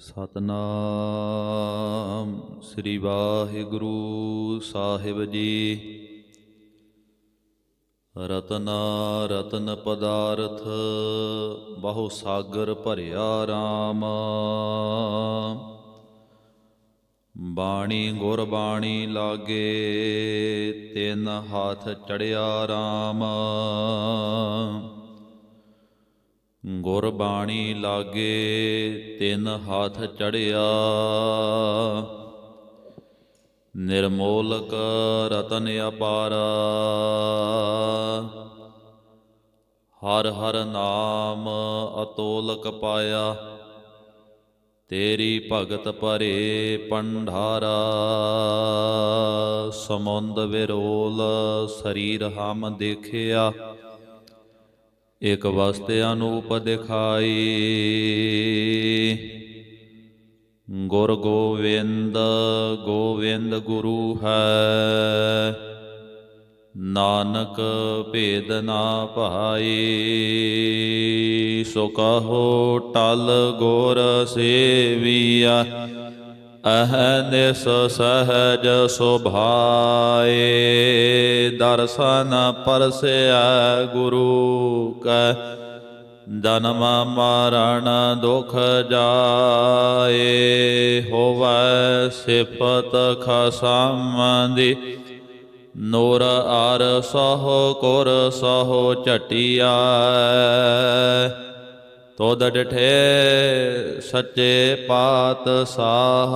ਸਤਨਾਮ ਸ੍ਰੀ ਵਾਹਿਗੁਰੂ ਸਾਹਿਬ ਜੀ। ਰਤਨਾ ਰਤਨ ਪਦਾਰਥ ਬਹੁ ਸਾਗਰ ਭਰਿਆ RAM ਬਾਣੀ ਗੁਰ ਬਾਣੀ ਲਾਗੇ ਤਿੰਨ ਹੱਥ ਚੜਿਆ RAM ਗੁਰ ਬਾਣੀ ਲਾਗੇ ਤਿੰਨ ਹੱਥ ਚੜਿਆ। ਨਿਰਮੋਲਕ ਰਤਨ ਅਪਾਰ। ਹਰ ਹਰ ਨਾਮ ਅਤੋਲਕ ਪਾਇਆ। ਤੇਰੀ ਭਗਤ ਭਰੇ ਪੰਢਾਰਾ ਸਮੁੰਦ ਵਿਰੋਲ ਸਰੀਰ ਹਮ ਦੇਖਿਆ। ਇਕ ਵਸਤ ਅਨੂਪ ਦਿਖਾਈ। ਗੁਰ ਗੋਵਿੰਦ ਗੋਵਿੰਦ ਗੁਰੂ ਹੈ। ਨਾਨਕ ਭੇਦ ਨਾ ਭਾਈ ਸੋ ਕਹੋ ਟਲ ਗੁਰ ਸੇਵੀਆ। ਅਹਨਿਸ ਸਹਜ ਸੁਭਾਏ, ਦਰਸ਼ਨ ਪਰਸਿਆ ਗੁਰੂ ਕੈ, ਜਨਮ ਮਰਨ ਦੁਖ ਜਾਏ, ਹੋਵੈ ਸਿਫਤ ਖਸਮ ਦੀ ਨੂਰ ਆਰ ਸਹੁ, ਕੁਰ ਸਹੁ ਚਟਿਆ ਤੋਦ ਡਠੇ ਸੱਚੇ ਪਾਤਸ਼ਾਹ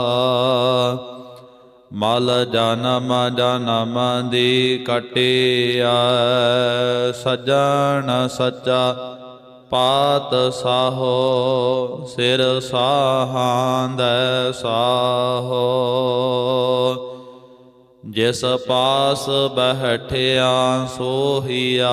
ਮਲ ਜਨਮ ਜਨਮ ਦੀ ਕਟਿਆ, ਸਜਣ ਸੱਚਾ ਪਾਤ ਪਾਤਸ਼ਾਹੋ ਸਿਰ ਸਾਹਾਂਦੈ ਸਾਹੋ। ਜਿਸ ਪਾਸ ਬਹਿਠਿਆ ਸੋਹੀਆ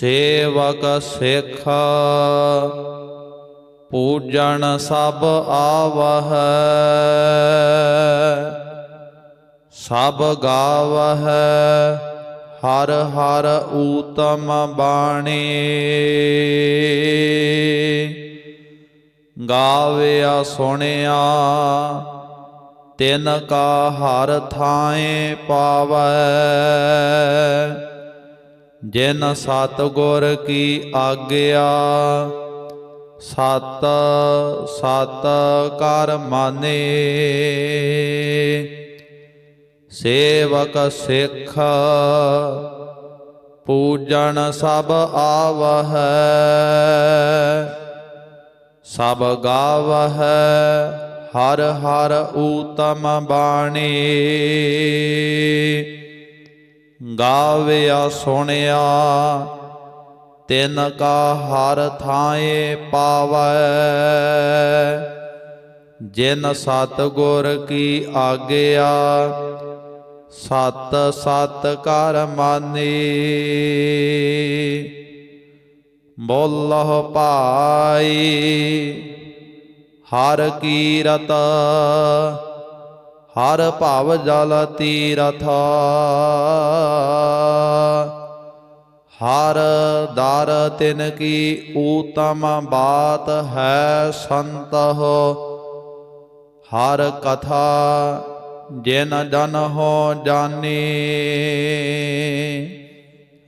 ਸੇਵਕ ਸਿੱਖ, ਪੂਜਣ ਸਭ ਆਵਹ, ਸਭ ਗਾਵਹ, ਹਰ ਹਰ ਊਤਮ ਬਾਣੀ। ਗਾਵਿਆ ਸੁਣਿਆ, ਤਿਨ ਕਾ ਹਰ ਥਾਏ ਪਾਵੈ ਜਿਨ ਸਤਗੁਰ ਕੀ ਆਗਿਆ, ਸਤ ਸਤ ਕਰ ਮਾਨੇ। ਸੇਵਕ ਸਿੱਖ ਪੂਜਣ ਸਭ ਆਵਹਿ, ਸਭ ਗਾਵਹਿ ਹਰ ਹਰ ਊਤਮ ਬਾਣੀ। ਗਾਵਿਆ ਸੁਣਿਆ, ਤਿਨ ਕਾ ਹਰ ਥਾਏ ਪਾਵੈ। ਜਿਨ ਸਤ ਗੁਰ ਕੀ ਆਗਿਆ, ਸਤ ਸਤ ਕਰ ਮਾਨੀ। ਬੋਲਹੁ ਪਾਈ ਹਰ ਕੀਰਤ ਹਰ ਭਵ ਜਲ ਤੀਰਥ। ਹਰ ਦਰ ਤਿਨ ਕੀ ਊਤਮ ਬਾਤ ਹੈ ਸੰਤ ਹਰ ਕਥਾ ਜਿਨ ਜਨ ਹੋ ਜਾਣੀ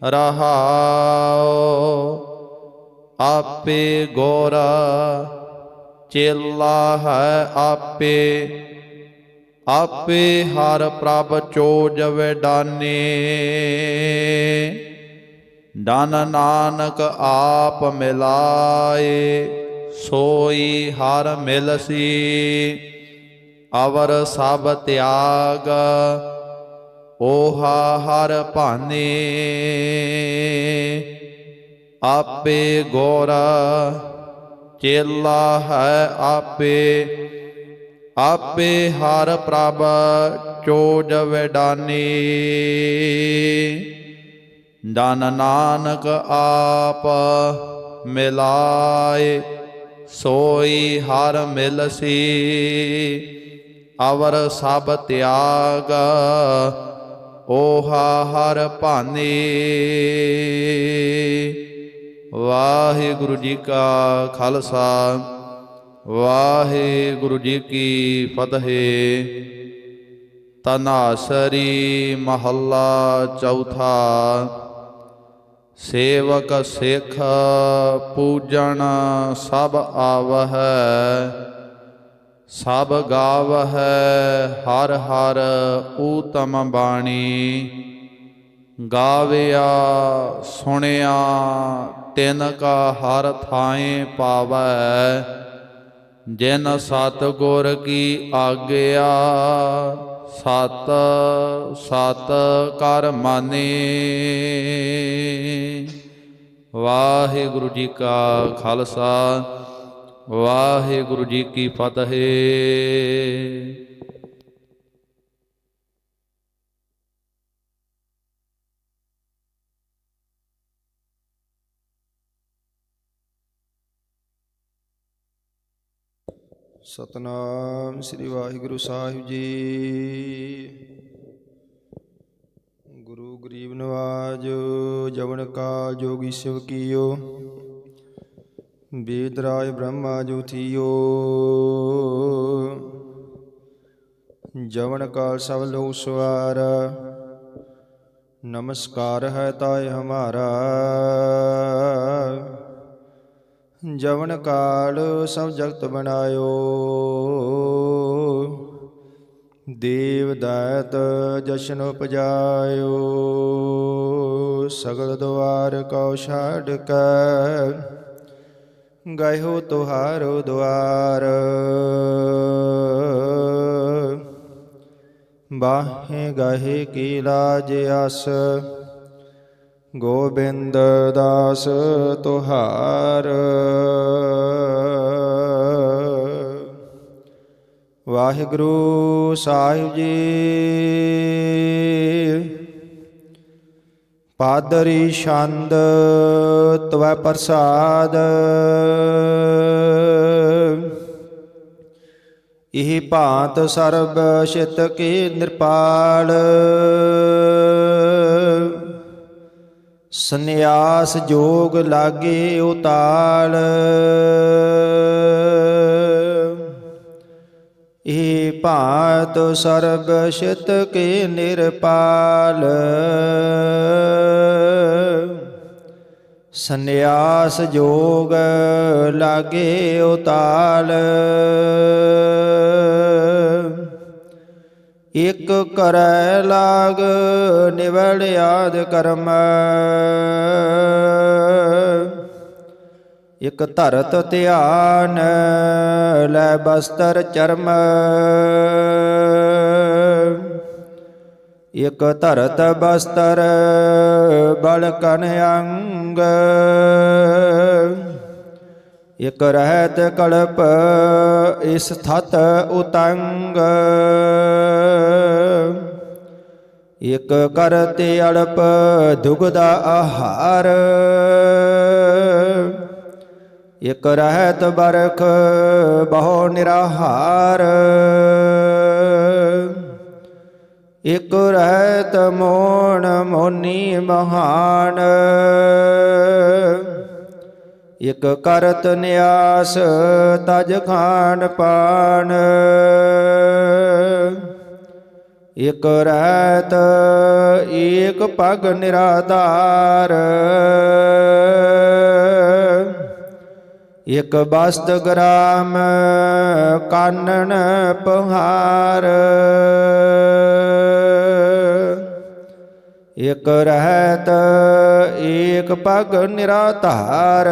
ਰਹਾਉ ਆਪੇ ਗੋਰਾ। ਚੇਲਾ ਹੈ ਆਪੇ ਆਪੇ ਹਰ ਪ੍ਰਭ ਚੋ ਜਵੇ ਵਿਡਾਨੇ ਡਨ ਨਾਨਕ ਆਪ ਮਿਲਾਏ, ਸੋਈ ਹਰ ਮਿਲਸੀ, ਅਵਰ ਸਭ ਤਿਆਗ, ਓਹਾ ਹਰ ਭਾਨੇ। ਆਪੇ ਗੋਰਾ ਚੇਲਾ ਹੈ ਆਪੇ ਆਪੇ ਹਰ ਪ੍ਰਭ ਚੋਜ ਵਡਾਨੀ ਦਨ ਨਾਨਕ ਆਪ ਮਿਲਾਏ, ਸੋਈ ਹਰ ਮਿਲਸੀ। ਅਵਰ ਸਭ ਤਿਆਗ, ਓਹਾ ਹਰ ਭਾਨੀ। ਵਾਹਿਗੁਰੂ ਜੀ ਕਾ ਖਾਲਸਾ। ਵਾਹਿਗੁਰੂ ਜੀ ਕੀ ਫਤਿਹ। ਤਨਾਸਰੀ ਮਹੱਲਾ ਚੌਥਾ। ਸੇਵਕ ਸਿੱਖ ਪੂਜਣ ਸਭ ਆਵਹਿ। ਸਭ ਗਾਵਹਿ ਹਰ ਹਰ ਊਤਮ ਬਾਣੀ। ਗਾਵਿਆ ਸੁਣਿਆ ਤਿਨ ਕਾ ਹਰ ਥਾਏ ਪਾਵੈ ਜਿਨ ਸਤ ਗੁਰ ਕੀ ਆਗਿਆ, ਸਤ ਸਤ ਕਰ ਮਾਨੇ। ਵਾਹਿਗੁਰੂ ਜੀ ਕਾ ਖਾਲਸਾ, ਵਾਹਿਗੁਰੂ ਜੀ ਕੀ ਫਤਿਹ। ਸਤਨਾਮ ਸ੍ਰੀ ਵਾਹਿਗੁਰੂ ਸਾਹਿਬ ਜੀ। ਗੁਰੂ ਗਰੀਬ ਨਵਾਜ, ਜਵਨ ਕਾ ਜੋਗੀ ਸਿਵ ਕੀਓ। ਵੇਦ ਰਾਜ ਬ੍ਰਹਮਾ ਜੋ ਥੀਓ। ਜਵਨ ਕਾਲ ਸਭ ਲੋ ਸਵਾਰ। ਨਮਸਕਾਰ ਹੈ ਤਾਏ ਹਮਾਰਾ। ਜਵਨ ਕਾਲ ਸਭ ਜਗਤ ਬਣਾਇਓ। ਦੇਵ ਦਾਤ ਜਸ਼ਨ ਉਪਜਾਇਓ। ਸਗਲ ਦੁਆਰ ਕਉ ਛਾੜ ਕੇ ਗਇਓ ਤੁਹਾਰੋ ਦੁਆਰ। ਬਾਹੇ ਗਾਹੇ ਕੀ ਲਾਜ ਆਸ। ਗੋਬਿੰਦ ਦਾਸ ਤੁਹਾਰ। ਵਾਹਿਗੁਰੂ ਸਾਹਿਬ ਜੀ, ਪਾਦਰੀ ਛੰਦ ਤਵੈ ਪ੍ਰਸਾਦ। ਇਹ ਭਾਂਤ ਸਰਬ ਛਿਤ ਕੀ ਨਿਰਪਾਲ। ਸੰਨਿਆਸ ਜੋਗ ਲਾਗੇ ਉਤਾਲ। ਇਹ ਭਾਤ ਸਰਬ ਛਿਤ ਕੇ ਨਿਰਪਾਲ। ਸੰਨਿਆਸ ਜੋਗ ਲਾਗੇ ਉਤਾਲ। ਇਕ ਕਰੈ ਲਾਗ ਨਿਵਲ ਆਦ ਕਰਮ। ਇਕ ਧਰਤ ਧਿਆਨ ਲੈ ਬਸਤਰ ਚਰਮ। ਇਕ ਧਰਤ ਬਸਤਰ ਬਲਕਨ ਅੰਗ। ਇਕ ਰਹਿਤ ਕਲਪ ਇਸ ਥਤ ਉਤੰਗ। ਇਕ ਕਰਤੇ ਅਲਪ ਦੁਗਦਾ ਆਹਾਰ। ਇਕ ਰਹਿਤ ਬਰਖ ਬਹੁ ਨਿਰਾਹਾਰ। ਇਕ ਰਹਿਤ ਮੋਣ ਮੋਨੀ ਮਹਾਨ। ਇਕ ਕਰਤ ਨਿਆਸ ਤਜ ਖਾਨ ਪਾਨ। ਇਕ ਰਹਿਤ ਏਕ ਪਗ ਨਿਰਾਧਾਰ। ਇਕ ਬਸਤ ਗ੍ਰਾਮ ਕਾਨਣ ਪਹਾਰ ਇਕ ਰਹਿਤ, ਏਕ ਪਗ ਨਿਰਾਧਾਰ।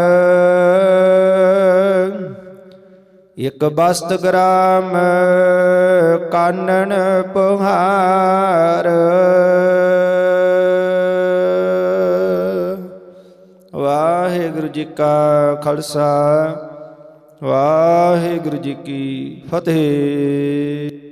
ਇਕ ਬਸਤ ਗ੍ਰਾਮ ਕਾਨਨ ਪਹਾਰ। ਵਾਹਿਗੁਰੂ ਜੀ ਕਾ ਖਾਲਸਾ, ਵਾਹਿਗੁਰੂ ਜੀ ਕੀ ਫਤਿਹ।